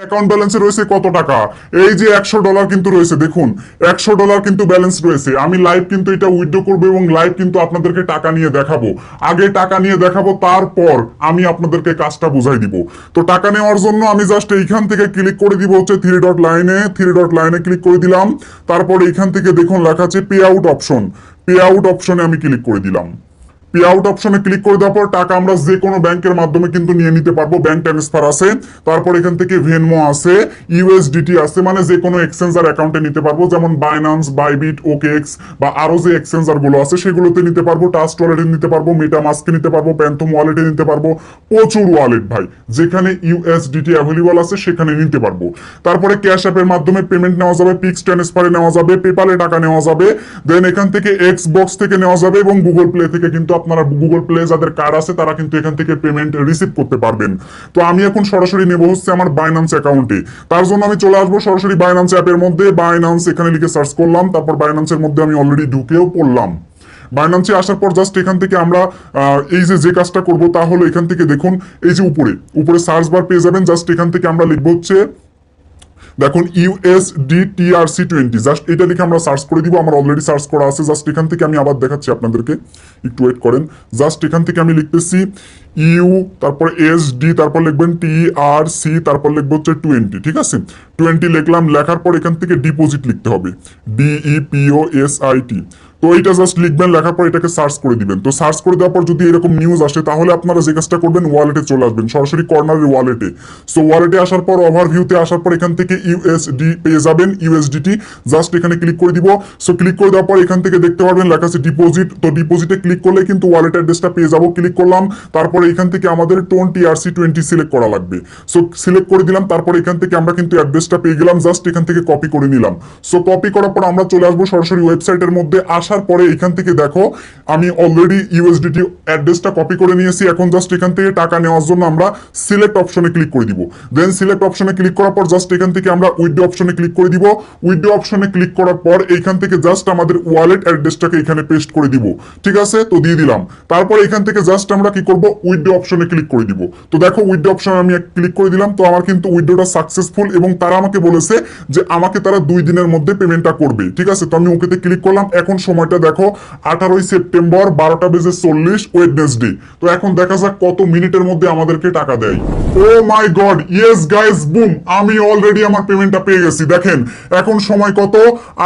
Account ব্যালেন্সে রয়েছে কত টাকা? এই যে একশো ডলার কিন্তু রয়েছে, দেখুন, একশো ডলার কিন্তু ব্যালেন্স রয়েছে। আমি লাইভ কিন্তু এটা উইথড্র করব এবং লাইভ কিন্তু আপনাদেরকে টাকা নিয়ে দেখাবো। আগে টাকা নিয়ে দেখাবো, তারপর আমি আপনাদেরকে কাজটা বুঝাই দিব। তো টাকা নেওয়ার জন্য আমি জাস্ট এইখান থেকে ক্লিক করে দিব হচ্ছে থ্রি ডট লাইনে থ্রি ডট লাইনে ক্লিক করে দিলাম। তারপর এইখান থেকে দেখুন লেখা আছে pay out option pay out অপশনে আমি ক্লিক করে দিলাম। পে আউট অপশনে ক্লিক করে দেওয়ার পর টাকা আমরা যে কোনো ব্যাংকের মাধ্যমে কিন্তু নিয়ে নিতে পারব ব্যাংক ট্রান্সফার আছে। তারপর এখান থেকে ভেনমো আছে ইউএসডিটি আছে মানে যে কোনো এক্সচেঞ্জার অ্যাকাউন্টে নিতে পারব, যেমন বাইনান্স বাইবিট ওকেএক্স বা আরও যে এক্সচেঞ্জারগুলো আছে, সেগুলোতে নিতে পারব টাস্ট ওয়ালেটে নিতে পারব মেটামাস্কে নিতে পারব প্যান্থম ওয়ালেটে নিতে পারব, প্রচুর ওয়ালেট ভাই। যেখানে ইউএসডিটি অ্যাভেলেবল আছে, সেখানে নিতে পারব। তারপরে ক্যাশ অ্যাপের মাধ্যমে পেমেন্ট নেওয়া যাবে পিক্স ট্রান্সফারে নেওয়া যাবে পেপালে টাকা নেওয়া যাবে দেন এখান থেকে এক্স বক্স থেকে নেওয়া যাবে এবং গুগল প্লে থেকে কিন্তু আপনারা গুগল প্লে যাদের কার্ড আছে, তারা কিন্তু এখান থেকে পেমেন্ট রিসিভ করতে পারবেন। তো আমি এখন সরাসরি নেব হচ্ছে আমার অ্যাকাউন্টে তার জন্য আমি চলে আসব সরাসরি অ্যাপের মধ্যে। এখানে লিখে সার্চ করলাম, তারপর মধ্যে আমি অলরেডি ঢুকেও পড়লাম। আসার পর জাস্ট এখান থেকে আমরা এই যে যে কাজটা করব তা হলো এখান থেকে দেখুন, এই যে উপরে উপরে সার্চ বার পেয়ে যাবেন। জাস্ট এখান থেকে আমরা লিখব হচ্ছে দেখুন ইউএসডি টিআরসি টোয়েন্টি জাস্ট এটা লিখে আমরা সার্চ করে দিব, আমার অলরেডি সার্চ করা আছে জাস্ট এখান থেকে আমি আবার দেখাচ্ছি আপনাদেরকে, একটু ওয়েট করেন জাস্ট এখান থেকে আমি লিখতেছি ইউ তারপর এস ডি তারপর লিখবেন টি আর সি তারপর লিখব হচ্ছে টোয়েন্টি ঠিক আছে? টোয়েন্টি লিখলাম, লেখার পর এখান থেকে ডিপোজিট লিখতে হবে ডিইপিও এস আই টি তো এইটা জাস্ট লিখবেন, লেখার পর এটাকে সার্চ করে দিবেন। তো সার্চ করে দেওয়ার পর যদি এরকম নিউজ আসে, তাহলে আপনারা যে কাজটা করবেন ওয়ালেটে চলে আসবেন, সরাসরি কর্নারের ওয়ালেটে সো ওয়ালেটে আসার পর ওভারভিউতে আসার পর এখান থেকে ইউএসডি পেয়ে যাবেন ইউএসডিটি জাস্ট এখানে ক্লিক করে দিব। সো ক্লিক করে দেওয়ার পর এখান থেকে দেখতে পারবেন, লেখা আছে ডিপোজিট তো ডিপোজিটে ক্লিক করলে কিন্তু ওয়ালেট অ্যাড্রেসটা পেয়ে যাব। ক্লিক করলাম, তারপরে এখান থেকে আমাদের টোন টিআরসি টোয়েন্টি সিলেক্ট করা লাগবে। সো সিলেক্ট করে দিলাম, তারপর এখান থেকে আমরা কিন্তু অ্যাড্রেসটা পেয়ে গেলাম। জাস্ট এখান থেকে কপি করে নিলাম। সো কপি করার পর আমরা চলে আসব সরাসরি ওয়েবসাইটের মধ্যে। আসার পরে এখান থেকে দেখো, আমি অলরেডি ইউএসডিটি অ্যাড্রেসটা কপি করে নিয়েছি। এখন জাস্ট এখান থেকে টাকা নেওয়ার জন্য আমরা সিলেক্ট অপশনে ক্লিক করে দিব। দেন সিলেক্ট অপশনে ক্লিক করার পর জাস্ট এখান থেকে আমরা উইথড্র অপশনে ক্লিক করে দিব। উইথড্র অপশনে ক্লিক করার পর এইখান থেকে জাস্ট আমাদের ওয়ালেট অ্যাড্রেসটাকে এখানে পেস্ট করে দিব। ঠিক আছে? তো দিয়ে দিলাম। তারপর এখান থেকে জাস্ট আমরা কি করব? উইথড্র অপশনে ক্লিক করে দিব। তো দেখো উইথড্র অপশনে আমি ক্লিক করে দিলাম। তো আমার কিন্তু উইথড্রটা সাকসেসফুল এবং তারা আমাকে বলেছে যে আমাকে তারা দুই দিনের মধ্যে পেমেন্টটা করবে। ঠিক আছে? তো আমি ওকেতে ক্লিক করলাম। এখন সময়টা দেখো, আঠারোই সেপ্টেম্বর বারোটা বেজে চল্লিশ ওয়েডনেসডে তো এখন দেখা যাক কত মিনিটের মধ্যে আমাদেরকে টাকা দেয়। ও my god yes guys boom আমি অলরেডি আমার পেমেন্টটা পেয়ে গেছি। দেখেন, এখন সময় কত?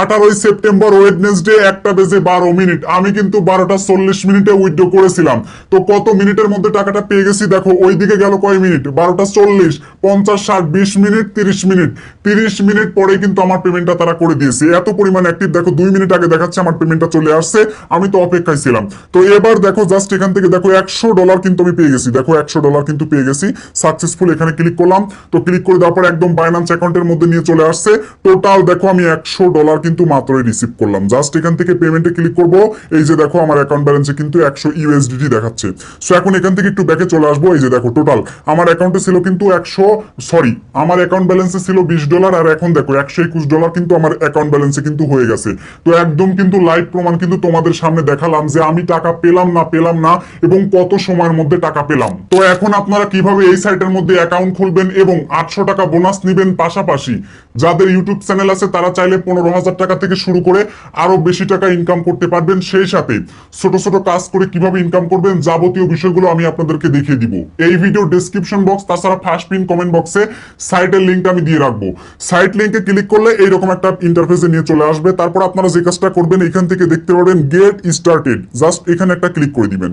আঠারোই সেপ্টেম্বর ওয়েডনেসডে একটা বেজে বারো মিনিট। আমি কিন্তু বারোটা চল্লিশ মিনিটে উইথড্র করেছিলাম। তো কত মিনিটের মধ্যে টাকাটা পেয়ে গেছি? দেখো ওই দিকে গেল কয় মিনিট? বারোটা চল্লিশ, পঞ্চাশ, ষাট, বিশ মিনিট, তিরিশ মিনিট। তিরিশ মিনিট পরে কিন্তু আমার পেমেন্টটা তারা করে দিয়েছে। এত পরিমাণ অ্যাক্টিভ দেখো, দুই মিনিট আগে দেখাচ্ছে আমার পেমেন্টটা চলে আসছে, আমি তো অপেক্ষায় ছিলাম। তো এবার দেখো জাস্ট এখান থেকে দেখো, একশো ডলার কিন্তু আমি পেয়ে গেছি। দেখো, একশো ডলার কিন্তু পেয়ে গেছি। সাকসেসফুল এখানে ক্লিক করলাম। তো ক্লিক করে দেওয়ার পর একদম বাইন্যান্স অ্যাকাউন্টের মধ্যে নিয়ে চলে আসছে। টোটাল দেখো, আমি একশো ডলার কিন্তু মাত্রই রিসিভ করলাম। জাস্ট এখান থেকে পেমেন্টে ক্লিক করব। এই যে দেখো, আমার অ্যাকাউন্ট ব্যালেন্সে কিন্তু একশো ইউএসডিটি দেখাচ্ছে। সো এখন এখান থেকে একটু ব্যাকে চলে আসব। এই যে দেখো টোটাল আমার অ্যাকাউন্টে ছিল কিন্তু একশো সরি আমার অ্যাকাউন্ট ব্যালেন্সে ছিল বিশ ডলার আর এখন দেখো, একশো একুশ ডলার কিন্তু আমার অ্যাকাউন্ট ব্যালেন্সে কিন্তু হয়ে গেছে। তো একদম কিন্তু লাইভ প্রমাণ কিন্তু তোমাদের সামনে দেখালাম যে আমি টাকা পেলাম না পেলাম না এবং কত সময়ের মধ্যে টাকা পেলাম। তো এখন আপনারা কীভাবে এই সাইটের মধ্যে অ্যাকাউন্ট খুলবেন এবং আটশো টাকা বোনাস নিবেন পাশাপাশি? যাদের ইউটিউব চ্যানেল আছে, তারা চাইলে পনেরো হাজার টাকা থেকে শুরু করে আরও বেশি টাকা ইনকাম করতে পারবেন। সেই সাথে ছোট ছোট কাজ করে কীভাবে ইনকাম করবেন যাবতীয় বিষয়গুলো আমি আপনাদেরকে দেখিয়ে দিব। এই ভিডিও ডেসক্রিপশন বক্স তাছাড়া ফার্স্ট পিন কমেন্ট বক্সে সাইটের লিঙ্কটা আমি দিয়ে রাখব। সাইট লিঙ্কে ক্লিক করলে এইরকম একটা ইন্টারফেসে নিয়ে চলে আসবে। তারপর আপনারা যে কাজটা করবেন, এখান থেকে দেখতে পাবেন গেট স্টার্টেড জাস্ট এখানে একটা ক্লিক করে দিবেন।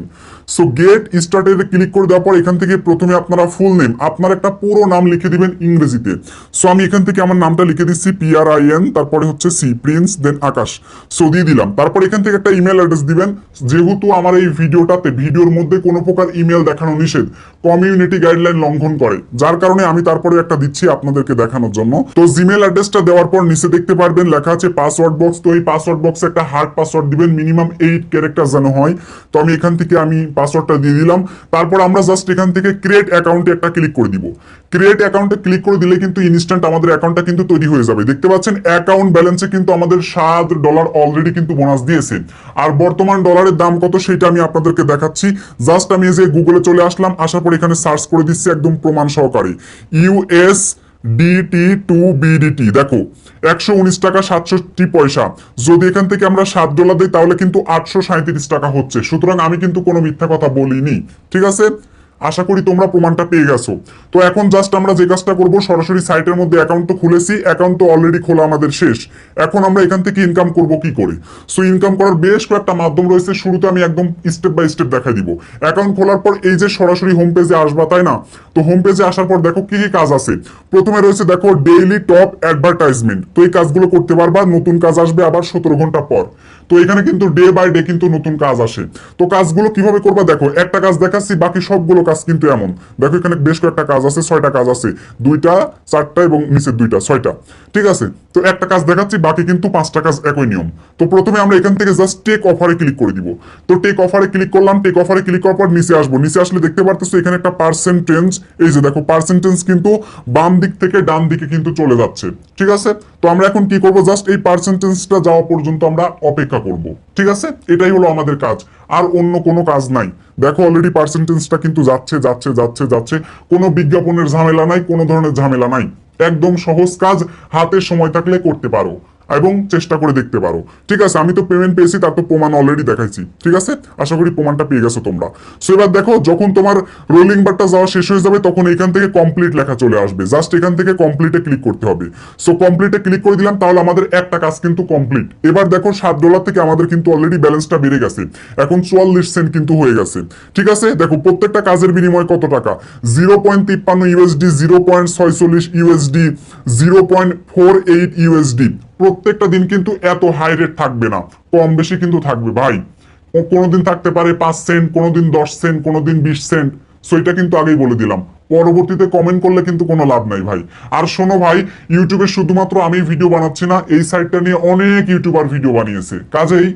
সো গেট স্টার্টেড ক্লিক করে দেওয়ার পর এখান থেকে প্রথমে আপনারা ফুল নেম আপনার একটা পুরো নাম লিখে দিবেন ইংরেজিতে। সো আমি এখান থেকে আমার নামটা লিখে দিচ্ছি পি আর আই এন তারপরে হচ্ছে C prince then Akash. So দিয়ে দিলাম। তারপর এখান থেকে একটা ইমেল অ্যাড্রেস দিবেন। যেহেতু আমার এই ভিডিওটাতে, ভিডিওর মধ্যে কোনো প্রকার ইমেল দেখানো নিষেধ কমিউনিটি গাইডলাইন লঙ্ঘন করে। যার কারণে আমি তারপরে একটা দিচ্ছি আপনাদেরকে দেখানোর জন্য। তো জিমেল অ্যাড্রেসটা দেওয়ার পর নিচে দেখতে পারবেন, লেখা আছে পাসওয়ার্ড বক্স তো এই পাসওয়ার্ড বক্সে একটা হার্ড পাসওয়ার্ড দিবেন মিনিমাম এইট ক্যারেক্টার যেন হয়। তো আমি এখান থেকে আমি পাসওয়ার্ডটা দিয়ে দিলাম। তারপর আমরা জাস্ট এখান থেকে ক্রিয়েট অ্যাকাউন্টে একটা ক্লিক করে দিব। ক্রিয়েট অ্যাকাউন্টে ক্লিক করে দিলে কিন্তু ইনস্ট্যান্ট আমাদের অ্যাকাউন্টটা কিন্তু তৈরি হয়ে যাবে। দেখতে পাচ্ছেন অ্যাকাউন্ট ব্যালেন্সে কিন্তু আমাদের সাত ডলার অলরেডি কিন্তু বোনাস দিয়েছে। আর বর্তমান ডলারের দাম কত সেটা আমি আপনাদেরকে দেখাচ্ছি। জাস্ট আমি যে গুগলে চলে আসলাম, আসার পর এখানে সার্চ করে দিচ্ছি একদম প্রমাণ সহকারে। ইউএস ডিটি টু বিডিটি দেখো, একশো উনিশ টাকা সাতষট্টি পয়সা। যদি এখান থেকে আমরা সাত ডলার দিই, তাহলে কিন্তু আটশো সাঁত্রিশ টাকা হচ্ছে। সুতরাং আমি কিন্তু কোনো মিথ্যা কথা বলিনি। ঠিক আছে? আশা করি তোমরা প্রমাণটা পেয়ে গেছো। তো এখন জাস্ট আমরা যে কাজটা করব, সরাসরি সাইটের মধ্যে অ্যাকাউন্ট তো খুলেছি অ্যাকাউন্ট তো অলরেডি খোলা আমাদের শেষ। এখন আমরা এখান থেকে ইনকাম করব কি করে? সো ইনকাম করার বেশ কয়েকটা মাধ্যম রয়েছে, শুরুতে আমি একদম স্টেপ বাই স্টেপ দেখাই দিব। অ্যাকাউন্ট খোলার পর এই যে সরাসরি হোম পেজে আসবা, তাই না? তো হোম পেজে আসার পর দেখো কি কি কাজ আছে। প্রথমে রয়েছে দেখো ডেইলি টপ অ্যাডভার্টাইজমেন্ট তো এই কাজগুলো করতে পারবা, নতুন কাজ আসবে আবার সতেরো ঘণ্টা পর। তো এখানে কিন্তু ডে বাই ডে কিন্তু নতুন কাজ আসে। তো কাজগুলো কীভাবে করবা দেখো, একটা কাজ দেখাচ্ছি, বাকি সবগুলো কাজ কিন্তু এমন। দেখো এখানে বেশ কয়েকটা কাজ আছে, ছয়টা কাজ আছে। দুইটা, চারটা এবং নিচের দুইটা, ছয়টা। ঠিক আছে? তো একটা কাজ দেখাচ্ছি, বাকি কিন্তু পাঁচটা কাজ একই নিয়ম। তো প্রথমে আমরা এখান থেকে জাস্ট টেক অফারে ক্লিক করে দিব। তো টেক অফারে ক্লিক করলাম টেক অফারে ক্লিক করার পর নিচে আসব। নিচে আসলে দেখতে পারতেছো এখানে একটা পার্সেন্টেজ এই যে দেখো পার্সেন্টেজ কিন্তু বাম দিক থেকে ডান দিকে কিন্তু চলে যাচ্ছে। ঠিক আছে? তো আমরা এখন কি করব? জাস্ট এই পার্সেন্টেজটা যাওয়া পর্যন্ত আমরা অপেক্ষা করব। ঠিক আছে? এটাই হলো আমাদের কাজ। আর অন্য কোনো কাজ নাই। দেখো অলরেডি পার্সেন্টেজটা কিন্তু যাচ্ছে যাচ্ছে যাচ্ছে যাচ্ছে। কোনো বিজ্ঞাপনের ঝামেলা নাই, কোনো ধরনের ঝামেলা নাই। একদম সহজ কাজ, হাতে সময় থাকলে করতে পারো। এবং চেষ্টা করে দেখতে পারো। ঠিক আছে, আমি তো পেমেন্ট পেয়েছি, তার তো প্রমাণ অলরেডি দেখাইছি। ঠিক আছে? আশা করি প্রমাণটা পেয়ে গেছো তোমরা। সো এবার দেখো, যখন তোমার রোলিং বারটা যাওয়া শেষ হয়ে যাবে, তখন এখান থেকে কমপ্লিট লেখা চলে আসবে। জাস্ট এখান থেকে কমপ্লিটে ক্লিক করতে হবে। সো কমপ্লিটে ক্লিক করে দিলাম, তাহলে আমাদের একটা কাজ কিন্তু কমপ্লিট এবার দেখো, সাত ডলার থেকে আমাদের কিন্তু অলরেডি ব্যালেন্সটা বেড়ে গেছে। এখন চুয়াল্লিশ সেন্ট কিন্তু হয়ে গেছে। ঠিক আছে? দেখো, প্রত্যেকটা কাজের বিনিময়ে কত টাকা? জিরো পয়েন্ট তিপ্পান্ন ইউএসডি জিরো পয়েন্ট ছয়চল্লিশ USD zero point four eight USD প্রত্যেকটা দিন কিন্তু এত হাই রেট থাকবে না, কম বেশি কিন্তু থাকবে ভাই। কোনোদিন থাকতে পারে পাঁচ সেন্ট কোনোদিন দশ সেন্ট কোনোদিন বিশ সেন্ট সো এটা কিন্তু আগেই বলে দিলাম। পরবর্তীতে কমেন্ট করলে কিন্তু কোনো লাভ নাই ভাই। আর শোনো ভাই ইউটিউবে শুধুমাত্র আমি ভিডিও বানাচ্ছি না, এই সাইটটা নিয়ে অনেক ইউটিউবার ভিডিও বানিয়েছে। কাজেই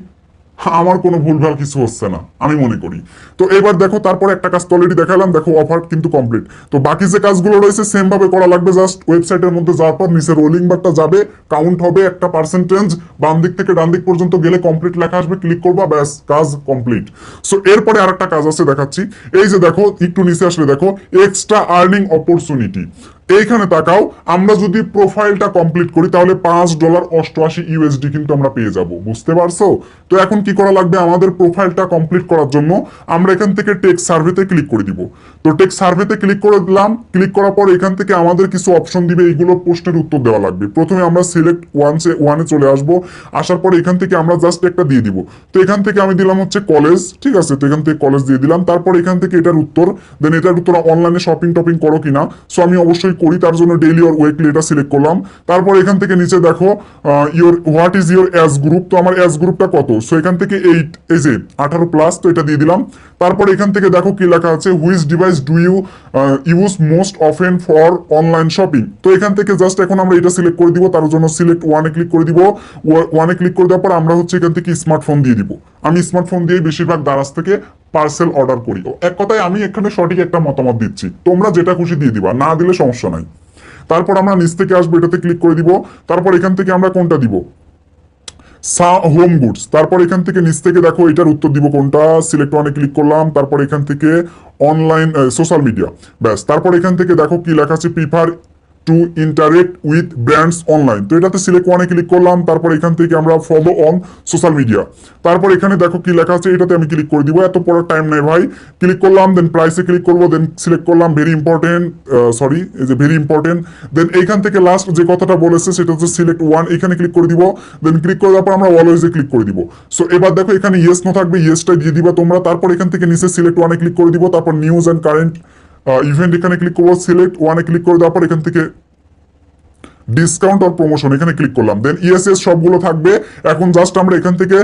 আমার কোনো ভুলভাল কিছু হচ্ছে না, আমি মনে করি। তো এবার দেখো, তারপরে একটা কাজ অলরেডি দেখালাম, দেখো অফার কিন্তু কমপ্লিট তো বাকি যে কাজগুলো রয়েছে সেম ভাবে করা লাগবে জাস্ট ওয়েবসাইটের মধ্যে যাওয়ার পর নিচে রোলিং বারটা যাবে কাউন্ট হবে একটা পার্সেন্টেজ বাম দিক থেকে ডান দিক পর্যন্ত গেলে কমপ্লিট লেখা আসবে ক্লিক করবা, ব্যাস, কাজ কমপ্লিট সো এরপরে আরেকটা কাজ আছে, দেখাচ্ছি। এই যে দেখো, একটু নিচে আসলে দেখো এক্সট্রা আর্নিং অপরচুনিটি এইখানে তাকাও, আমরা যদি প্রোফাইলটা কমপ্লিট করি, তাহলে পাঁচ ডলার অষ্টআশি ইউএসডি কিন্তু আমরা পেয়ে যাব। বুঝতে পারছ? তো এখন কি করা লাগবে? আমাদের প্রোফাইলটা কমপ্লিট করার জন্য আমরা এখান থেকে টেক সার্ভেতে ক্লিক করে দিব। তো টেক সার্ভেতে ক্লিক করে দিলাম। ক্লিক করার পর এখান থেকে আমাদের কিছু অপশন দিবে, এইগুলো প্রশ্নের উত্তর দেওয়া লাগবে। প্রথমে আমরা সিলেক্ট ওয়ান ওয়ানে চলে আসব। আসার পর এখান থেকে আমরা জাস্ট একটা দিয়ে দিব। তো এখান থেকে আমি দিলাম হচ্ছে কলেজ ঠিক আছে? তো এখান থেকে কলেজ দিয়ে দিলাম। তারপর এখান থেকে এটার উত্তর দেন এটার উত্তর অনলাইনে শপিং টপিং করো কিনা। সো আমি অবশ্যই করি, তার জন্য ডেইলি অর উইকলি এটা সিলেক্ট করলাম। তারপর এখান থেকে নিচে দেখো your what is your age group তো আমার অ্যাজ গ্রুপটা কত? সো এখান থেকে এইট এই যে আঠারো প্লাস তো এটা দিয়ে দিলাম। তারপর এখান থেকে দেখো কি লেখা আছে which device do you use most often for online shopping তো এখান থেকে জাস্ট এখন আমরা এটা সিলেক্ট করে দিব, তার জন্য সিলেক্ট ওয়ানে ক্লিক করে দিব। ওয়ানে ক্লিক করে দেওয়ার পর আমরা হচ্ছে এখান থেকে স্মার্টফোন দিয়ে দিব। আমি স্মার্টফোন দিয়ে বেশিরভাগ দারাজ থেকে পার্সেল অর্ডার করি। এক কথায় আমি এখানে সঠিক একটা মতামত দিচ্ছি। তোমরা যেটা খুশি দিয়ে দিবা, না দিলে সমস্যা নাই। তারপর আমরা নিচ থেকে আসব, এটাতে ক্লিক করে দিব। তারপর এখান থেকে আমরা কোনটা দিব? সা হোম গুডস তারপর এখান থেকে নিচ থেকে দেখো, এটার উত্তর দিব কোনটা। সিলেক্ট ওয়ানে ক্লিক করলাম, তারপর এখান থেকে অনলাইন সোশ্যাল মিডিয়া ব্যাস, তারপর এখান থেকে দেখো কি লেখা আছে prefer to interact with brands online তো এটাতে সিলেক্ট ওয়ানে ক্লিক করলাম, তারপর এখান থেকে আমরা ফলো অন সোশ্যাল মিডিয়া তারপর এখানে দেখো কি লেখা আছে, এটাতে আমি ক্লিক করে দিব, এত পড়ার টাইম নেই ভাই। ক্লিক করলাম দেন প্রাইসে ক্লিক করব দেন সিলেক্ট করলাম ভেরি ইম্পর্টেন্ট সরি যে ভেরি ইম্পর্টেন্ট দেন এইখান থেকে লাস্ট যে কথাটা বলেছে, সেটা হচ্ছে সিলেক্ট ওয়ান এখানে ক্লিক করে দিব দেন ক্লিক করে দেওয়ার পর আমরা অলওয়েজে ক্লিক করে দিব। সো এবার দেখো এখানে ইয়েস নো থাকবে ইয়েসটা দিয়ে দিবা তোমরা। তারপর এখান থেকে নিচে সিলেক্ট ওয়ানে ক্লিক করে দিব, তারপর নিউজ অ্যান্ড কারেন্ট ইভেন্ট এখানে ক্লিক করব সিলেক্ট ওয়ানে ক্লিক করে দেওয়ার পর এখান থেকে ডিসকাউন্ট আর প্রমোশন এখানে ক্লিক করলাম। দেন ইএসএস সবগুলো থাকবে। এখন জাস্ট আমরা এখান থেকে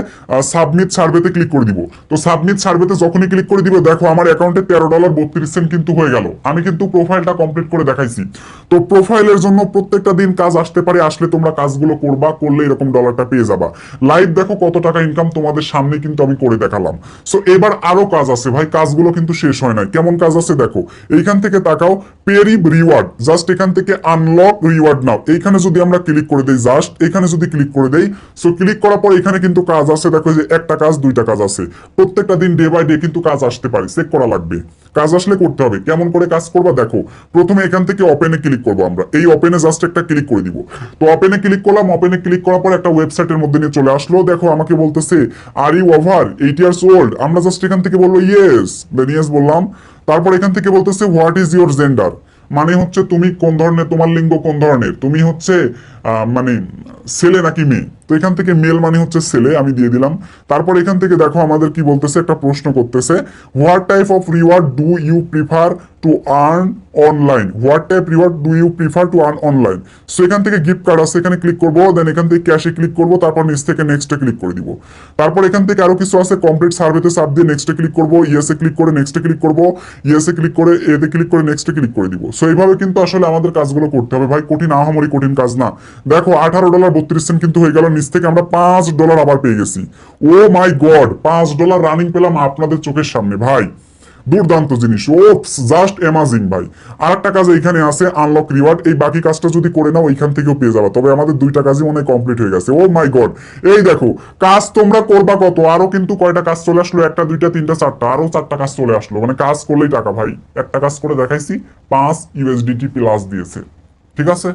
সাবমিট সার্ভেতে ক্লিক করে দিব। তো সাবমিট সার্ভেতে যখনই ক্লিক করে দিব, দেখো আমার অ্যাকাউন্টে তেরো ডলার বত্রিশ সেন্ট কিন্তু হয়ে গেল। আমি কিন্তু প্রোফাইলটা কমপ্লিট করে দেখাইছি। তো প্রোফাইলের জন্য প্রত্যেকটা দিন কাজ আসতে পারে। আসলে তোমরা কাজগুলো করবা, করলে এরকম ডলারটা পেয়ে যাবা। লাইভ দেখো কত টাকা ইনকাম তোমাদের সামনে কিন্তু আমি করে দেখালাম। সো এবার আরও কাজ আছে ভাই। কাজগুলো কিন্তু শেষ হয় নাই। কেমন কাজ আছে দেখো। এইখান থেকে তাকাও পেরিব রিওয়ার্ড জাস্ট এখান থেকে আনলক রিওয়ার্ড নাও এইখানে যদি আমরা ক্লিক করে দেই জাস্ট এখানে যদি ক্লিক করে দেই সো ক্লিক করার পর এখানে কিন্তু কাজ আছে দেখো যে একটা কাজ, দুইটা কাজ আছে প্রত্যেকটা দিন ডে বাই ডে কিন্তু কাজ আসতে পারে চেক করা লাগবে। কাজ আসলে করতে হবে, কেমন করে কাজ করবা দেখো, প্রথমে এখান থেকে ওপেনে ক্লিক করব আমরা। এই ওপেনে জাস্ট একটা ক্লিক করে দিব। তো ওপেনে ক্লিক করলাম ওপেনে ক্লিক করার পর একটা ওয়েবসাইটের মধ্যে নিয়ে চলে আসলো, দেখো আমাকে বলতেছে are you over eight years old আমরা জাস্ট এখান থেকে বলব ইয়েস দেন ইয়েস বললাম। তারপর এখান থেকে বলতেছে হোয়াট ইজ ইউর জেন্ডার মানে হচ্ছে তুমি কোন ধরনের তোমার লিঙ্গ কোন ধরনের? তুমি হচ্ছে মানে ছেলে নাকি মেয়ে? তো এখান থেকে মেল মানে হচ্ছে ছেলে, আমি দিয়ে দিলাম। তারপর এখান থেকে দেখো আমাদের কি বলতেছে, একটা প্রশ্ন করতেছে what type of reward do you prefer to earn online what type reward do you prefer to earn online so এখান থেকে গিফট কার্ড আছে, এখানে ক্লিক করব দেন এখান থেকে ক্যাশে ক্লিক করব, তারপর নিচ থেকে নেক্সটে ক্লিক করে দিব। তারপর এখান থেকে আরও কিছু আছে কমপ্লিট সার্ভেতে সাব দিয়ে নেক্সটে ক্লিক করব ইয়েসে ক্লিক করে নেক্সটে ক্লিক করব ইয়েসে ক্লিক করে এতে ক্লিক করে নেক্সটে ক্লিক করে দিব। সো এইভাবে কিন্তু আসলে আমাদের কাজগুলো করতে হবে। ভাই, কঠিন আহামরি কঠিন কাজ না। দেখো, আঠারো ডলার বত্রিশ সেন্ট কিন্তু হয়ে গেল, নিচ থেকে আমরা পাঁচ ডলার আবার পেয়ে গেছি। ও মাই গড, পাঁচ ডলার রানিং পেলাম আপনাদের চোখের সামনে, ভাই। দুর্দান্ত জিনিস। ও জাস্ট অ্যামাজিং ভাই। আর একটা কাজ এইখানে আছে আনলক রিওয়ার্ড এই বাকি কাজটা যদি করে নাও, এইখান থেকেও পেয়ে যাবে। তবে আমাদের দুইটা কাজই মনে কমপ্লিট হয়ে গেছে। Oh my god. এই দেখো, কাজ তোমরা করবা কত? আরও কিন্তু কয়টা কাজ চলে আসলো? একটা, দুইটা, তিনটা, চারটা। আরও চারটা কাজ চলে আসলো। মানে কাজ করলেই টাকা, ভাই। একটা কাজ করে দেখাইছি, পাঁচ ইউএসডিটি প্লাস দিয়েছে। ঠিক আছে?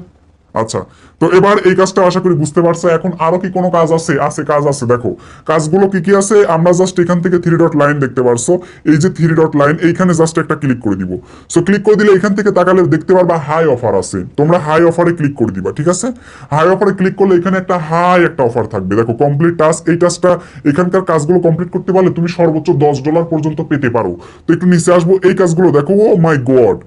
আচ্ছা তো এবার এই কাজটা আশা করি বুঝতে পারছ। এখন আরও কি কোনো কাজ আছে? আছে, কাজ আছে। দেখো, কাজগুলো কি কি আছে? আমরা জাস্ট এখান থেকে থ্রি ডট লাইন দেখতে পারছ। এই যে থ্রি ডট লাইন এইখানে জাস্ট একটা ক্লিক করে দিব। সো ক্লিক করে দিলে এখান থেকে তাকালে দেখতে পারবা হাই অফার আছে। তোমরা হাই অফারে ক্লিক করে দিবা, ঠিক আছে? হাই অফারে ক্লিক করলে এখানে একটা হাই একটা অফার থাকবে। দেখো কমপ্লিট টাস্ক এই টাস্কটা এখানকার কাজগুলো কমপ্লিট করতে পারলে তুমি সর্বোচ্চ দশ ডলার পর্যন্ত পেতে পারো। তো একটু নিচে আসব। এই কাজগুলো দেখো, ও মাই গড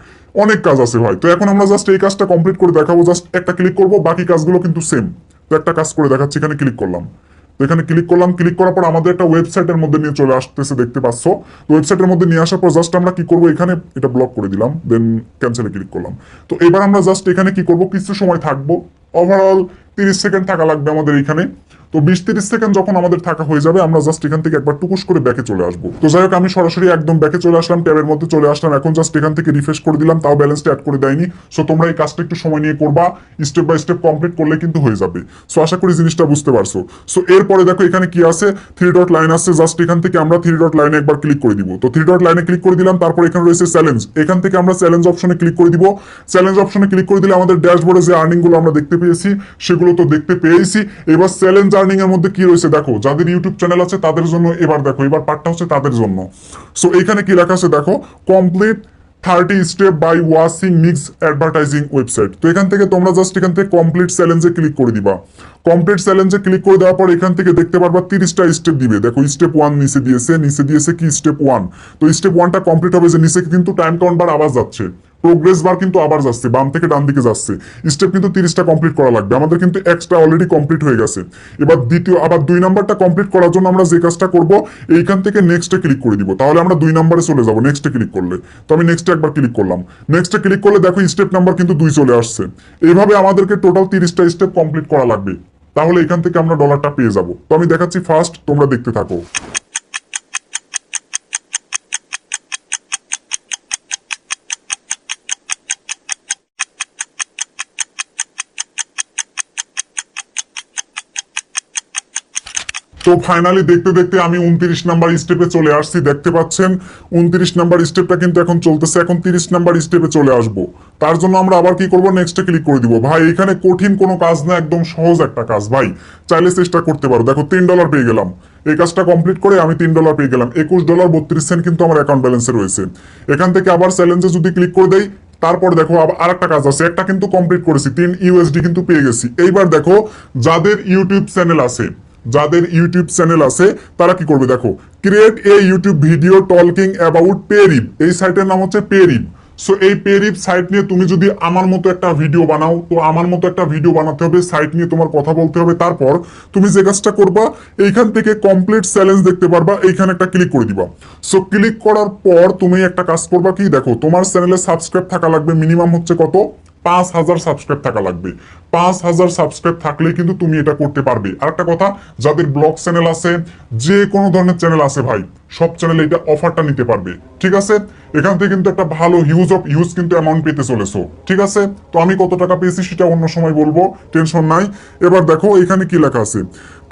অনেক কাজ আছে ভাই। তো এখন আমরা জাস্ট এই কাজটা কমপ্লিট করে দেখাবো জাস্ট একটা ক্লিক করব, বাকি কাজগুলো কিন্তু সেম তো একটা কাজ করে দেখাচ্ছি, এখানে ক্লিক করলাম। তো এখানে ক্লিক করলাম ক্লিক করার পর আমাদের একটা ওয়েবসাইটের মধ্যে নিয়ে চলে আসতেছে, দেখতে পাচ্ছ? তো ওয়েবসাইটের মধ্যে নিয়ে আসার পর জাস্ট আমরা কি করব, এখানে এটা ব্লক করে দিলাম দেন ক্যান্সেলে ক্লিক করলাম। তো এবার আমরা জাস্ট এখানে কি করব, কিছু সময় থাকব। ওভারঅল তিরিশ সেকেন্ড থাকা লাগবে আমাদের এখানে। তো বিশ তিরিশ সেকেন্ড যখন আমাদের থাকা হয়ে যাবে, আমরা জাস্ট এখান থেকে একবার টুকুস করে ব্যাকে চলে আসব। তো যাই হোক, আমি সরাসরি একদম ব্যাকে চলে আসলাম ট্যাবের মধ্যে চলে আসলাম, এখন জাস্ট এখান থেকে রিফ্রেশ করে দিলাম, তাও ব্যালেন্সটা অ্যাড করে দেয়নি। সো তোমরা এই কাজটা একটু সময় নিয়ে করবা স্টেপ বাই স্টেপ কমপ্লিট করলে কিন্তু হয়ে যাবে। সো আশা করি জিনিসটা বুঝতে পারছ। সো এরপরে দেখো এখানে কি আছে থ্রি ডট লাইন আছে জাস্ট এখান থেকে আমরা থ্রি ডট লাইনে একবার ক্লিক করে দিব। তো থ্রি ডট লাইনে ক্লিক করে দিলাম, তারপর এখানে রয়েছে চ্যালেঞ্জ এখান থেকে আমরা চ্যালেঞ্জ অপশনে ক্লিক করে দিব। চ্যালেঞ্জ অপশনে ক্লিক করে দিলে আমাদের ড্যাশবোর্ডে যে আর্নিংগুলো আমরা দেখতে পেয়েছি, সেগুলো তো দেখতে পেয়েছি। এবার চ্যালেঞ্জ আর্নিং এর মধ্যে কি রয়েছে দেখো, যাদের ইউটিউব চ্যানেল আছে তাদের জন্য এবার দেখো, এবার পার্টটা হচ্ছে তাদের জন্য। সো এখানে কি লেখা আছে দেখো complete thirty step by watching mix advertising website তো এখান থেকে তোমরা জাস্ট এখান থেকে কমপ্লিট চ্যালেঞ্জে ক্লিক করে দিবা। কমপ্লিট চ্যালেঞ্জে ক্লিক করে দেওয়ার পর এখান থেকে দেখতে পারবা তিরিশটা স্টেপ দিবে। দেখো স্টেপ ওয়ান নিচে দিয়েছে নিচে দিয়েছে কি? স্টেপ ওয়ান তো স্টেপ ওয়ানটা কমপ্লিট হবে যে নিচে কিন্তু টাইম কাউন্ট আবার যাচ্ছে। প্রোগ্রেস বার কিন্তু আবার যাচ্ছে, বাম থেকে ডান দিকে যাচ্ছে। স্টেপ কিন্তু তিরিশটা কমপ্লিট করা লাগবে, আমাদের কিন্তু এক্সট্রা অলরেডি কমপ্লিট হয়ে গেছে। এবার দ্বিতীয়, আবার দুই নাম্বারটা কমপ্লিট করার জন্য আমরা যে কাজটা করব, এইখান থেকে নেক্সটে ক্লিক করে দিব। তাহলে আমরা দুই নাম্বারে চলে যাব নেক্সটে ক্লিক করলে। তো আমি নেক্সটে একবার ক্লিক করলাম। নেক্সটে ক্লিক করলে দেখো স্টেপ নাম্বার কিন্তু দুই চলে আসছে। এইভাবে আমাদেরকে টোটাল তিরিশটা স্টেপ কমপ্লিট করা লাগবে। তাহলে এখান থেকে আমরা ডলারটা পেয়ে যাব। তো আমি দেখাচ্ছি ফার্স্ট তোমরা দেখতে থাকো। তো ফাইনালি দেখতে দেখতে আমি উনত্রিশ নাম্বার স্টেপে চলে আসছি, দেখতে পাচ্ছেন? উনত্রিশ নাম্বার স্টেপটা কিন্তু এখন চলতেছে, এখন তিরিশ নাম্বার স্টেপে চলে আসব। তার জন্য আমরা আবার কি করব? নেক্সটে ক্লিক করে দিব। ভাই, এখানে কঠিন কোনো কাজ না, একদম সহজ একটা কাজ। ভাই, চাইলে চেষ্টা করতে পারো। দেখো, তিন ডলার পেয়ে গেলাম। এই কাজটা কমপ্লিট করে আমি তিন ডলার পেয়ে গেলাম। একুশ ডলার বত্রিশ সেন্ট কিন্তু আমার অ্যাকাউন্ট ব্যালেন্সে রয়েছে। এখান থেকে আবার চ্যালেঞ্জে যদি ক্লিক করে দেয় তারপর দেখো আবার আরেকটা কাজ আছে। একটা কিন্তু কমপ্লিট করেছি, তিন ইউএসডি কিন্তু পেয়ে গেছি। এইবার দেখো, যাদের ইউটিউব চ্যানেল আছে যাদের ইউটিউব চ্যানেল আছে, তারা কি করবে দেখো create a YouTube video talking about পেরিব এই সাইটের নাম হচ্ছে পেরিব সো এই পেরিপ সাইট নিয়ে তুমি যদি আমার মতো একটা ভিডিও বানাও, তো আমার মতো একটা ভিডিও বানাতে হবে সাইট নিয়ে তোমার কথা বলতে হবে। তারপর তুমি যে কাজটা করবা, এইখান থেকে কমপ্লিট চ্যালেঞ্জ দেখতে পারবা, এইখানে একটা ক্লিক করে দিবা। সো ক্লিক করার পর তুমি একটা কাজ করবা কি? দেখো, তোমার চ্যানেলে সাবস্ক্রাইব থাকা লাগবে মিনিমাম হচ্ছে কত? পাঁচ হাজার সাবস্ক্রাইব থাকা লাগবে। পাঁচ হাজার সাবস্ক্রাইব থাকলে কিন্তু তুমি এটা করতে পারবে। আর একটা কথা, যাদের ব্লগ চ্যানেল আছে, যে কোনো ধরনের চ্যানেল আছে ভাই সব চ্যানেলে এটা অফারটা নিতে পারবে, ঠিক আছে? এখান থেকে কিন্তু একটা ভালো হিউজ অফ ইউজ কিন্তু অ্যামাউন্ট পেতে চলেছো, ঠিক আছে? তো আমি কত টাকা পেয়েছি সেটা অন্য সময় বলব টেনশন নাই। এবার দেখো এখানে কি লেখা আছে।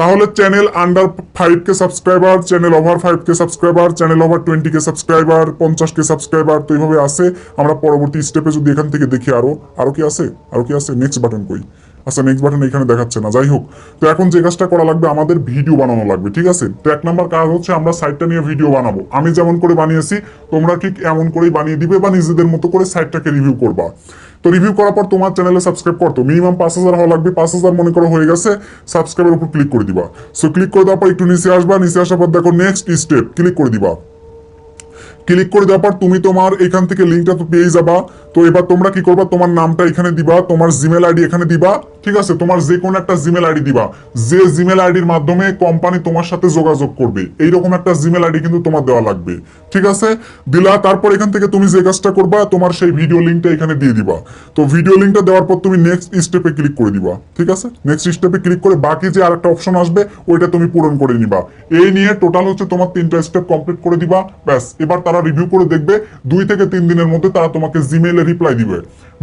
তাহলে channel under five K subscriber channel over five K subscriber channel over twenty K subscriber পঞ্চাশ কে সাবস্ক্রাইবার তো এইভাবে আছে। আমরা পরবর্তী স্টেপে যদি এখান থেকে দেখি আরও আরও কি আছে? আরও কি আছে? নেক্সট বাটন কই আচ্ছা নেক্সট বাটন এখানে দেখাচ্ছে না। যাই হোক, তো এখন যে কাজটা করা লাগবে, আমাদের ভিডিও বানানো লাগবে, ঠিক আছে? তো এক নাম্বার কাজ হচ্ছে আমরা সাইটটা নিয়ে ভিডিও বানাবো। আমি যেমন করে বানিয়েছি, তোমরা ঠিক এমন করেই বানিয়ে দিবে বা নিজেদের মতো করে সাইটটাকে রিভিউ করবা। তো রিভিউ করার পর তোমার চ্যানেলে সাবস্ক্রাইব করতো মিনিমাম পাঁচ হাজার হওয়া লাগবে, পাঁচ হাজার মনে করো হয়ে গেছে সাবস্ক্রাইবের উপর ক্লিক করে দিবা। সো ক্লিক করে দেওয়ার পর একটু নিচে আসবা, নিচে আসার পর দেখো নেক্সট স্টেপ ক্লিক করে দিবা। ক্লিক করে দেওয়ার পর তুমি তোমার এখান থেকে লিঙ্কটা তো পেয়ে যাবা। তো এবার তোমরা কি করবা? তোমার নামটা এখানে দিবা, তোমার জিমেল আইডি এখানে দিবা, ঠিক আছে? তোমার যে কোনো একটা জিমেল আইডি দিবা। যে জিমেল আইডির মাধ্যমে কোম্পানি তোমার সাথে যোগাযোগ করবে। এইরকম একটা জিমেল আইডি কিন্তু তোমার দেওয়া লাগবে। ঠিক আছে? দিলা, তারপর এখান থেকে তুমি যে কাজটা করবা, তোমার সেই ভিডিও লিঙ্কটা এখানে দিয়ে দিবা। তো ভিডিও লিঙ্কটা দেওয়ার পর তুমি নেক্সট স্টেপে ক্লিক করে দিবা। ঠিক আছে? নেক্সট স্টেপে ক্লিক করে বাকি যে আরেকটা অপশন আসবে, ওইটা তুমি পূরণ করে নিবা। এই নিয়ে টোটাল হচ্ছে তোমার তিনটা স্টেপ কমপ্লিট করে দিবা। ব্যাস, এবার তারা রিভিউ করে দেখবে, দুই থেকে তিন দিনের মধ্যে তারা তোমাকে জিমেইলে রিপ্লাই দিবে।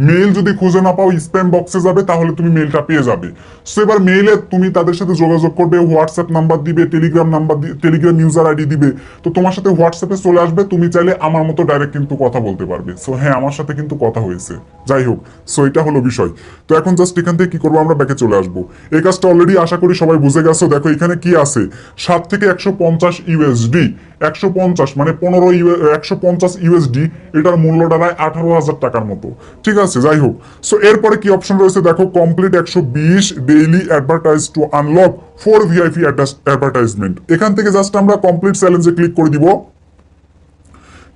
মেইল যদি খুঁজে না পাও স্প্যাম বক্সে যাবে, তাহলে তুমি মেইলটা পেয়ে যাবে। সো এবার মেইলে তুমি তাদের সাথে যোগাযোগ করবে হোয়াটসঅ্যাপ নাম্বার দিবে Telegram number Telegram user ID দিবে। তো তোমার সাথে হোয়াটসঅ্যাপে চলে আসবে, তুমি চাইলে আমার মতো ডাইরেক্ট কিন্তু কথা বলতে পারবে। সো হ্যাঁ আমার সাথে কিন্তু কথা হয়েছে। যাই হোক সো এটা হলো বিষয়। তো এখন জাস্ট এখান থেকে কি করব, আমরা ব্যাকে চলে আসব। এই কাজটা অলরেডি আশা করি সবাই বুঝে গেছো। দেখো এখানে কি আছে। সাত থেকে একশো পঞ্চাশ ইউএসডি একশো পঞ্চাশ মানে পনেরো একশো পঞ্চাশ ইউএসডি এটার মূল্য দাঁড়ায় আঠারো হাজার টাকার মতো। ঠিক আছে, যাই হোক। সো এরপরে কি অপশন রয়েছে? দেখো কমপ্লিট একশো বিশ daily advertise to unlock four VIP advertisement এখান থেকে জাস্ট আমরা কমপ্লিট চ্যালেঞ্জে ক্লিক করে দিব।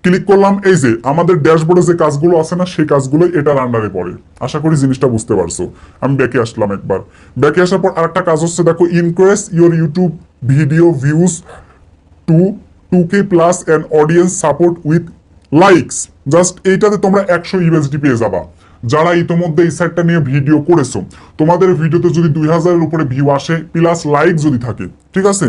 ক্লিক করলাম, এই যে, আমাদের ড্যাশবোর্ডে যে কাজগুলো আছে না, সেই কাজগুলো এটার আন্ডারে পড়ে। আশা করি জিনিসটা বুঝতে পারছ। আমি ব্যাকে আসলাম একবার। ব্যাকে আসার পর আরেকটা কাজ হচ্ছে, দেখো increase your YouTube video views to two K plus and audience support with likes just এইটাতে তোমরা একশো ইউএসডি পেয়ে যাবা। যারা ইতোমধ্যে এই সাইটটা নিয়ে ভিডিও করেছ, তোমাদের ভিডিওতে যদি দুই হাজারের উপরে ভিউ আসে প্লাস লাইক যদি থাকে, ঠিক আছে?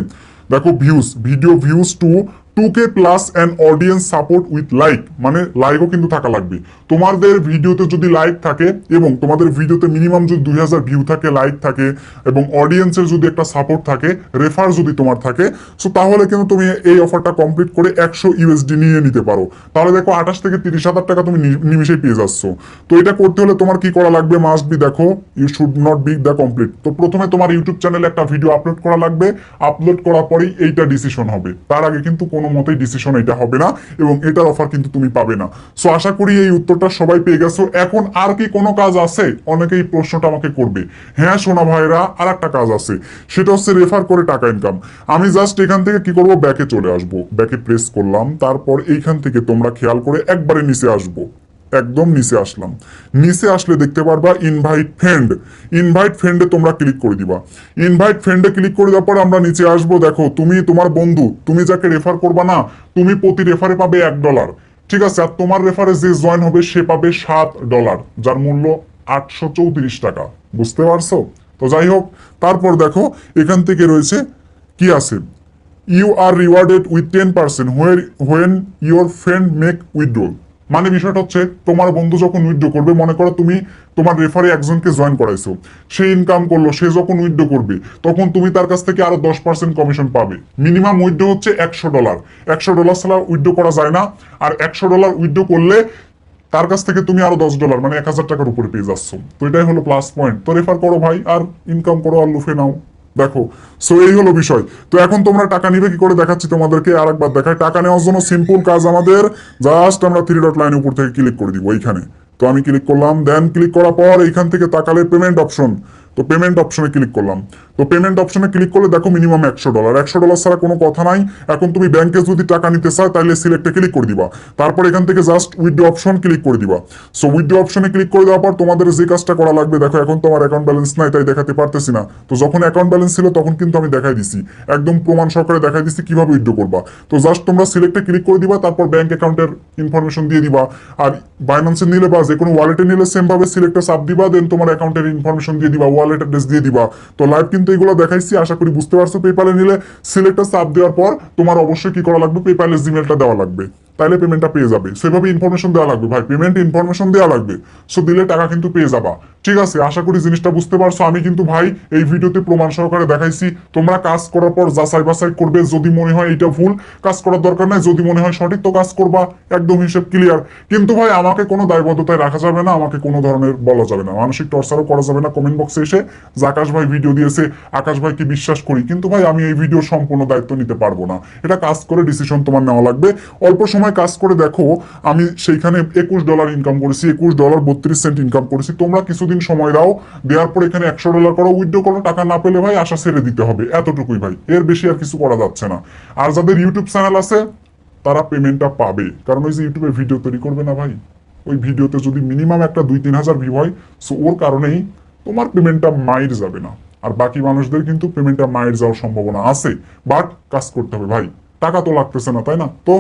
দেখো views video views to two K plus and audience support with like মানে লাইকও কিন্তু থাকা লাগবে। তোমাদের ভিডিওতে যদি লাইক থাকে এবং তোমাদের ভিডিওতে মিনিমাম যদি দুই হাজার ভিউ থাকে লাইক থাকে এবং অডিয়েন্সের যদি একটা সাপোর্ট থাকে রেফার যদি তোমার থাকে সো তাহলে কিন্তু তুমি এই অফারটা কমপ্লিট করে একশো ইউএসডি নিয়ে নিতে পারো। তাহলে দেখো আঠাশ থেকে তিরিশ হাজার টাকা তুমি নি- নিমিশেই পেয়ে যাচ্ছ। তো এটা করতে হলে তোমার কি করা লাগবে মাস্ট বি দেখো you should not be the complete তো প্রথমে তোমার ইউটিউব চ্যানেলে একটা ভিডিও আপলোড করা লাগবে। আপলোড করার পরেই এইটা ডিসিশন হবে। তার আগে কিন্তু কোনো মতেই ডিসিশন এটা হবে না এবং এটার অফার কিন্তু তুমি পাবে না। সো আশা করি এই উত্তরটা সবাই পেয়ে গেছো। এখন আর কি কোনো কাজ আছে? অনেকেই প্রশ্নটা আমাকে করবে। হ্যাঁ সোনা ভাইরা আর একটা কাজ আছে। সেটা হচ্ছে রেফার করে টাকা ইনকাম আমি জাস্ট এখান থেকে কি করব? ব্যাকে চলে আসব। ব্যাকে প্রেস করলাম। তারপর এইখান থেকে তোমরা খেয়াল করে একবারে নিচে আসব। একদম নিচে আসলাম। নিচে আসলে দেখতে পারবা ইনভাইট ফ্রেন্ড ইনভাইট ফ্রেন্ডে তোমরা ক্লিক করে দিবা। ইনভাইট ফ্রেন্ডে ক্লিক করে দেওয়ার পর আমরা নিচে আসব। দেখো, তুমি তোমার বন্ধু, তুমি যাকে রেফার করবা না, তুমি প্রতি রেফারে পাবে এক ডলার ঠিক আছে, আর তোমার রেফারে যে জয়েন হবে, সে পাবে সাত ডলার যার মূল্য আটশো চৌত্রিশ টাকা। বুঝতে পারছ? তো যাই হোক, তারপর দেখো, এখান থেকে রয়েছে কি আছে? You are rewarded with ten percent when your friend make withdrawal মানে বিষয়টা হচ্ছে, তোমার বন্ধু যখন উইথড্র করবে, মনে করো তুমি তোমার রেফারে একজনকে জয়েন করাইছো, সে ইনকাম করল, সে যখন উইথড্র করবে, তখন তুমি তার কাছ থেকে আরও দশ পার্সেন্ট কমিশন পাবে। মিনিমাম উইথড্র হচ্ছে একশো ডলার একশো ডলার ছাড়া উইথড্র করা যায় না, আর একশো ডলার উইথড্র করলে তার কাছ থেকে তুমি আরও দশ ডলার মানে এক হাজার টাকার উপরে পেয়ে যাচ্ছ। তো এটাই হলো প্লাস পয়েন্ট তো রেফার করো ভাই, আর ইনকাম করো, আর লুফে নাও। দেখো সো এই হলো বিষয়। তো এখন তোমরা টাকা নিবে কি করে? দেখাচ্ছি তোমাদেরকে আর একবার দেখায় টাকা নেওয়ার জন্য সিম্পল কাজ আমাদের। জাস্ট আমরা থ্রি ডট লাইন উপর থেকে ক্লিক করে দিব এইখানে তো আমি ক্লিক করলাম দেন ক্লিক করার পর এইখান থেকে তাকালে পেমেন্ট অপশন তো পেমেন্ট অপশনে ক্লিক করলাম। তো পেমেন্ট অপশনে ক্লিক করলে দেখো মিনিমাম একশো ডলার একশো ডলার ছাড়া কোনো কথা নাই। এখন তুমি ব্যাংকে যদি টাকা নিতে চাও, তাহলে সিলেক্টে ক্লিক করে দিবা। তারপর এখান থেকে জাস্ট উইথড্র অপশন ক্লিক করে দিবা। সো উইথড্র অপশনে ক্লিক করে দেওয়ার পর তোমাদের যে কাজটা করা লাগবে, দেখো এখন তো আমার অ্যাকাউন্ট ব্যালেন্স নাই, তাই দেখাতে পারতেছি না। তো যখন অ্যাকাউন্ট ব্যালেন্স ছিল, তখন কিন্তু আমি দেখাই দিছি। একদম প্রমাণ সহকারে দেখাই দিছি কীভাবে উইথড্র করবা। তো জাস্ট তোমরা সিলেক্টে ক্লিক করে দিবা, তারপর ব্যাংক অ্যাকাউন্টের ইনফরমেশন দিয়ে দিবা। আর বাইন্যান্সে নিলে বা যে কোনো ওয়ালেটে নিলে সেমভাবে সিলেক্টে সাব দিবা দেন তোমার অ্যাকাউন্টের ইনফরমেশন দিয়ে দিবা। ওয়ালেট ওয়ালেট অ্যাড্রেস দিয়ে দিবা। তো লাইভ কিন্তু এগুলো দেখাইছি, আশা করি বুঝতে পারছ। পেপালে নিলে সিলেক্টটা সাপ দেওয়ার পর তোমার অবশ্যই কি করা লাগবে? পেপালের জিমেলটা দেওয়া লাগবে। তাইলে পেমেন্টটা পেয়ে যাবে। সেভাবে ইনফরমেশন দেওয়া লাগবে। ভাই পেমেন্ট ইনফরমেশন দেওয়া লাগবে। সো দিলে টাকা কিন্তু পেয়ে যাবা। ঠিক আছে, আশা করি জিনিসটা বুঝতে পারছ। আমি কিন্তু ভাই এই ভিডিওতে প্রমাণ সহকারে দেখাইছি। তোমরা কাজ করার পর যাচাই বাছাই করবে, যদি মনে হয় এটা ভুল, কাজ করার দরকার নাই। যদি মনে হয় সঠিক, তো কাজ করবা। একদম হিসেব ক্লিয়ার কিন্তু ভাই, আমাকে কোনো দায়বদ্ধতায় রাখা যাবে না, আমাকে কোনো ধরনের বলা যাবে না। মানসিক টর্চারও করা যাবে না কমেন্ট বক্সে এসে। যে আকাশ ভাই ভিডিও দিয়েছে, আকাশ ভাইকে বিশ্বাস করি? কিন্তু ভাই, আমি এই ভিডিওর সম্পূর্ণ দায়িত্ব নিতে পারব না। এটা কাজ করে ডিসিশন তোমার নেওয়া লাগবে। অল্প সময় কাজ করে দেখো, আমি সেইখানে একুশ ডলার ইনকাম করেছি, একুশ ডলার বত্রিশ সেন্ট ইনকাম করেছি। তোমরা কিছুদিন সময় দাও, দেওয়ার পর এখানে একশো ডলার করো, উইথড্র করো, টাকা না পেলে ভাই আশা ছেড়ে দিতে হবে, এতটুকুই ভাই। এর বেশি আর কিছু করা যাচ্ছে না। আর যাদের ইউটিউব চ্যানেল আছে, তারা পেমেন্টটা পাবে। কারণ ওই যে ইউটিউবে ভিডিও তৈরি করবে না ভাই। ওই ভিডিওতে যদি মিনিমাম একটা দুই তিন হাজার ভিউ হয় সো ওর কারণেই তোমার পেমেন্টটা মাইর যাবে না। আর বাকি মানুষদের কিন্তু পেমেন্টটা মাইর যাওয়ার সম্ভাবনা আছে। বাট কাজ করতে হবে ভাই। টাকা তো লাগতেছে না, তাই না? তো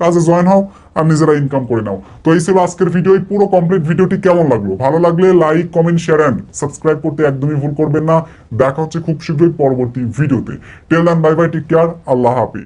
কাজে জয়েন হও আর নিজেরা ইনকাম করে নাও। তো এই ছিল আজকের ভিডিও এই পুরো কমপ্লিট ভিডিওটি কেমন লাগল? ভালো লাগলে like comment share and subscribe করতে একদমই ভুল করবেন না। দেখা হচ্ছে খুব শীঘ্রই পরবর্তী ভিডিওতে till then bye bye take care আল্লাহ হাফিজ।